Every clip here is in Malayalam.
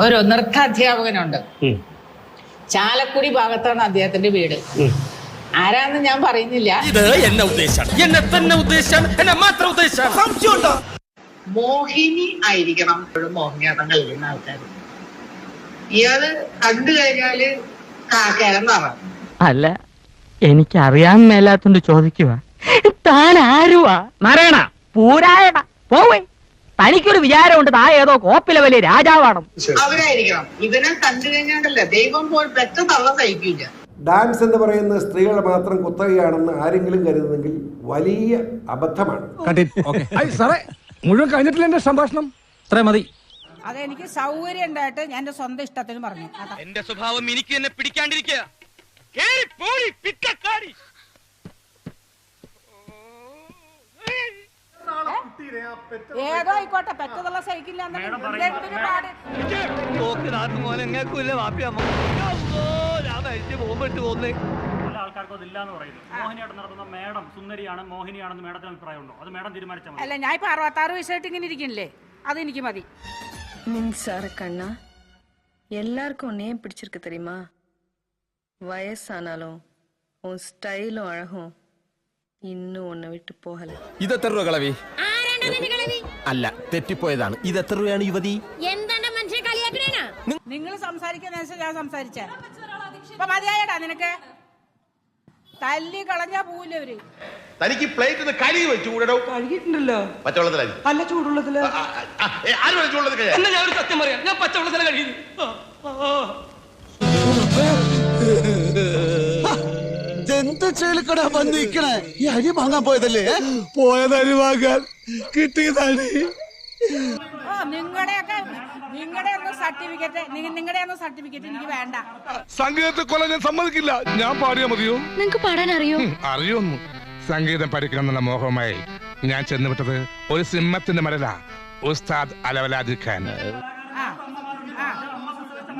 ഒരു നൃത്ത അധ്യാപകനുണ്ട് ചാലക്കുടി ഭാഗത്താണ് അദ്ദേഹത്തിന്റെ വീട്. ആരാന്ന് ഞാൻ പറയുന്നില്ല. ഇത് എന്നെ തന്നെ എന്നെ മാത്രം മോഹിനി ആയിരിക്കണം. എപ്പോഴും മോഹിനിയാട്ടം കളിക്കുന്ന ആൾക്കാർ ഇയാൾ കണ്ടു കഴിഞ്ഞാൽ കാക്കേരെന്നാണ് അല്ല എനിക്കറിയാൻ മേലാത്തോണ്ട് ചോദിക്കുക താൻ ആരുവാ? നാരായണ പൂരായണ പോവേ. തനിക്കൊരു വിചാരമുണ്ട് താ ഏതോ കോപ്പിലെ വലിയ രാജാവാണ് അവരായിരിക്കണം. ഇവനെ കണ്ടു കഴിഞ്ഞാണ്ടല്ല ദൈവം പോൽ പെറ്റ തള്ള സഹിക്കില്ല ഡാൻസ് എന്ന് പറയുന്നത് സ്ത്രീകൾ മാത്രം കുത്തകയാണെന്ന് ആരെങ്കിലും കരുതുന്നെങ്കിൽ വലിയ അബദ്ധമാണ്. മുഴുവൻ കഴിഞ്ഞിട്ടില്ല എന്റെ സംഭാഷണം. ഇത്ര മതി. അതെനിക്ക് സൗകര്യം ഉണ്ടായിട്ട് ഞാൻ എന്റെ സ്വന്തം ഇഷ്ടത്തിന് പറഞ്ഞു. എന്റെ സ്വഭാവം എനിക്ക് തന്നെ പിടിക്കാണ്ടിരിക്കുക. അത് മേഡം തീരുമാനിച്ചാൽ മതി അല്ല ഞാൻ ഇപ്പൊ അറുപത്താറ് വയസ്സായിട്ട് ഇങ്ങനെ ഇരിക്കണില്ലേ അത് എനിക്ക് മതി மின்சார கண்ணா எல்லாருக்கும் உன்னையே பிடிச்சிருக்கு தெரியுமா வயசானாலும் உன் ஸ்டைலும் அழகும் இன்னுം ഉന്നെ വിട്ടു പോകല ഇത് എത്ര രൂപ കളവി അല്ല തെറ്റിപ്പോയതാണ്. ഇത് എത്ര രൂപയാണ് യുവതി നിങ്ങൾ സംസാരിക്കുന്ന ഞാൻ സംസാരിച്ച. അപ്പൊ മതിയായടാ നിനക്ക്. തല്ലി കളഞ്ഞാ പോവില്ല അവർ? തനിക്ക് പ്ലേറ്റ് വെച്ചു കൂടോ കഴുകിയിട്ടുണ്ടല്ലോ. പച്ചവെള്ളത്തിലായി അല്ല ചൂടുള്ളതിൽ ആര് ചൂടുള്ളത് കഴിയാൻ ഞാൻ ഒരു സത്യം പറയാം. ഞാൻ പച്ചവെള്ളത്തില കഴിയുന്നു ചേലിക്കടാ വന്നിരിക്കണേ ഈ അരി വാങ്ങാൻ പോയതല്ലേ? പോയത് അരി വാങ്ങാൻ. കിട്ടിയതാണ്. ഓ നിങ്ങളുടെയൊക്കെ നിങ്ങളുടെ ഒന്നും സർട്ടിഫിക്കറ്റ് നിങ്ങളുടെ ഒന്നും സർട്ടിഫിക്കറ്റ് എനിക്ക് വേണ്ട. സംഗീതത്തെ കൊല്ലാൻ ഞാൻ സമ്മതിക്കില്ല. ഞാൻ പാടിയാ മതിയോ? നിങ്ങക്ക് പാടാൻ അറിയോ? അറിയൊന്നു. സംഗീതം പഠിക്കണം എന്നുള്ള മോഹമായി ഞാൻ ചെന്നുവിട്ടത് ഒരു സിംഹത്തിന്റെ മരല ഉസ്താദ് അലവലാദി ഖാൻ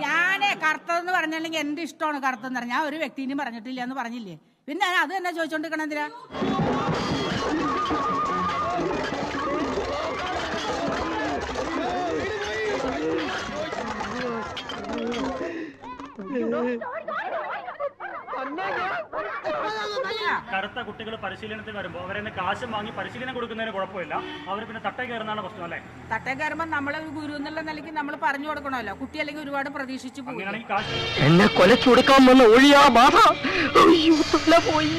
ഞാനേ കറുത്തതെന്ന് പറഞ്ഞില്ലെങ്കിൽ എന്ത് ഇഷ്ടമാണ് കറുത്തെന്ന് പറഞ്ഞാൽ ഞാൻ ഒരു വ്യക്തിനും പറഞ്ഞിട്ടില്ല എന്ന് പറഞ്ഞില്ലേ? പിന്നെ ഞാൻ അത് തന്നെ ചോദിച്ചോണ്ടിരിക്കണം എന്തിനാ? കറുത്ത കുട്ടികൾ പരിശീലനത്തിൽ വരുമ്പോൾ അവരെ കാശും വാങ്ങി പരിശീലനം കൊടുക്കുന്നതിന് കുഴപ്പമില്ല. അവർ പിന്നെ തട്ടേ കയറുന്നതാണ് പ്രശ്നം അല്ലേ? തട്ടേ കയറുമ്പോൾ നമ്മളെ ഗുരു എന്നുള്ള നിലയ്ക്ക് നമ്മൾ പറഞ്ഞു കൊടുക്കണമല്ലോ. കുട്ടി അല്ലെങ്കിൽ ഒരുപാട് പ്രതീക്ഷിച്ചു പോകും അങ്ങനെയാണെങ്കിൽ കാശ് എന്നെ കൊലച്ചു കൊടുക്കാൻ വന്ന ഒഴിയാ ബാധ. പോയി.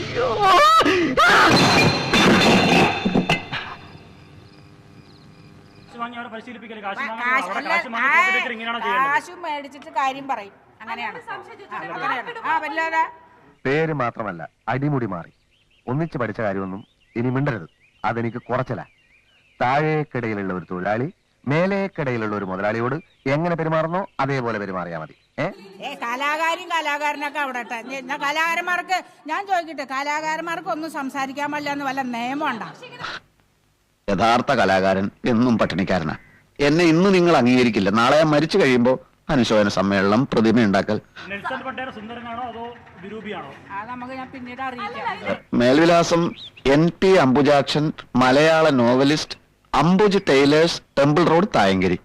കാശ് മേടിച്ചിട്ട് കാര്യം പറയും. അങ്ങനെയാണ്. ആ, അങ്ങനെയാണ്. ആ വല്ലാതെ പേര് മാത്രമല്ല അടിമുടി മാറി. ഒന്നിച്ച് പഠിച്ച കാര്യമൊന്നും ഇനി മിണ്ടരുത്. അതെനിക്ക് കുറച്ചല താഴേക്കിടയിലുള്ള ഒരു തൊഴിലാളി മേലേക്കിടയിലുള്ള ഒരു മുതലാളിയോട് എങ്ങനെ പെരുമാറുന്നോ അതേപോലെ പെരുമാറിയാ മതി. ഏ? കലാകാരും കലാകാരനൊക്കെ അവിടെ ഞാൻ കലാകാരന്മാർക്ക് ഞാൻ ചോദിക്കട്ടെ കലാകാരന്മാർക്ക് ഒന്നും സംസാരിക്കാൻ പറ്റില്ല എന്ന് വല്ല നിയമം ഉണ്ടോ? യഥാർത്ഥ കലാകാരൻ എന്നും പട്ടിണിക്കാരനാ. എന്നെ ഇന്ന് നിങ്ങൾ അംഗീകരിക്കില്ല. നാളെ ഞാൻ മരിച്ചു കഴിയുമ്പോ അനുശോചന സമ്മേളനം പ്രതിമ ഉണ്ടാക്കൽ നെൽസൺ പട്ടേര സുന്ദരനാണോ അതോ വിരൂപിയാണോ അത് നമുക്ക് ഞാൻ പിന്നീട് അറിയിക്കാം മേൽവിലാസം N P Ambujakshan Malayala novelist Ambuj tailors temple road Thayankari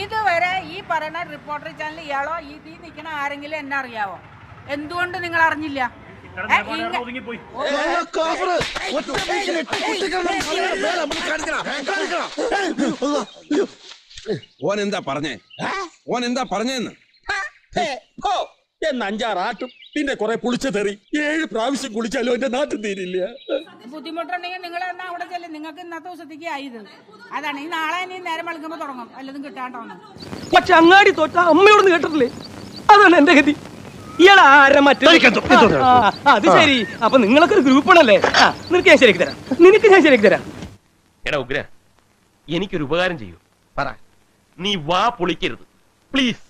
ഇതുവരെ ഈ പറയുന്ന റിപ്പോർട്ടർ ചാനൽ ഇയാളോ ഇതിൽ നിൽക്കണ ആരെങ്കിലും എന്നെ അറിയാവോ എന്തുകൊണ്ട് നിങ്ങൾ അറിഞ്ഞില്ല ഓൻ എന്താ പറഞ്ഞേ ഓൻ എന്താ പറഞ്ഞെന്ന്? എന്ന് അഞ്ചാറാട്ടും പിന്നെ കുറെ പുളിച്ച തെറി. ഏഴ് പ്രാവശ്യം കുളിച്ചാലും എന്റെ നാട്ടിൽ തീരില്ല. ബുദ്ധിമുട്ടുണ്ടെങ്കിൽ നിങ്ങൾ എന്നാ അവിടെ ചെല്ലും? നിങ്ങൾക്ക് ഇന്നത്തെ ദിവസത്തേക്ക് ആയത്. അതാണ്. ഈ നാളെ ഇനി നേരം വെളുക്കുമ്പോൾ തുടങ്ങും. വല്ലതും കിട്ടാണ്ടോന്ന് പക്ഷെ അങ്ങാടി തോറ്റ അമ്മയോടൊന്ന് കേട്ടിട്ടില്ലേ? അതാണ് എന്റെ ഗതി. ഇയാളെ ആരെ മറ്റേ അത് ശരി. അപ്പൊ നിങ്ങളൊക്കെ ഒരു ഗ്രൂപ്പ് ആണല്ലേ നിനക്ക് ഞാൻ ശരിയാക്കി തരാം. നിനക്ക് ഞാൻ ശരിയാക്കി തരാം. എടാ ഉഗ്ര എനിക്കൊരു ഉപകാരം ചെയ്യൂ. പറ. നീ വാ പൊളിക്കരുത്. പ്ലീസ്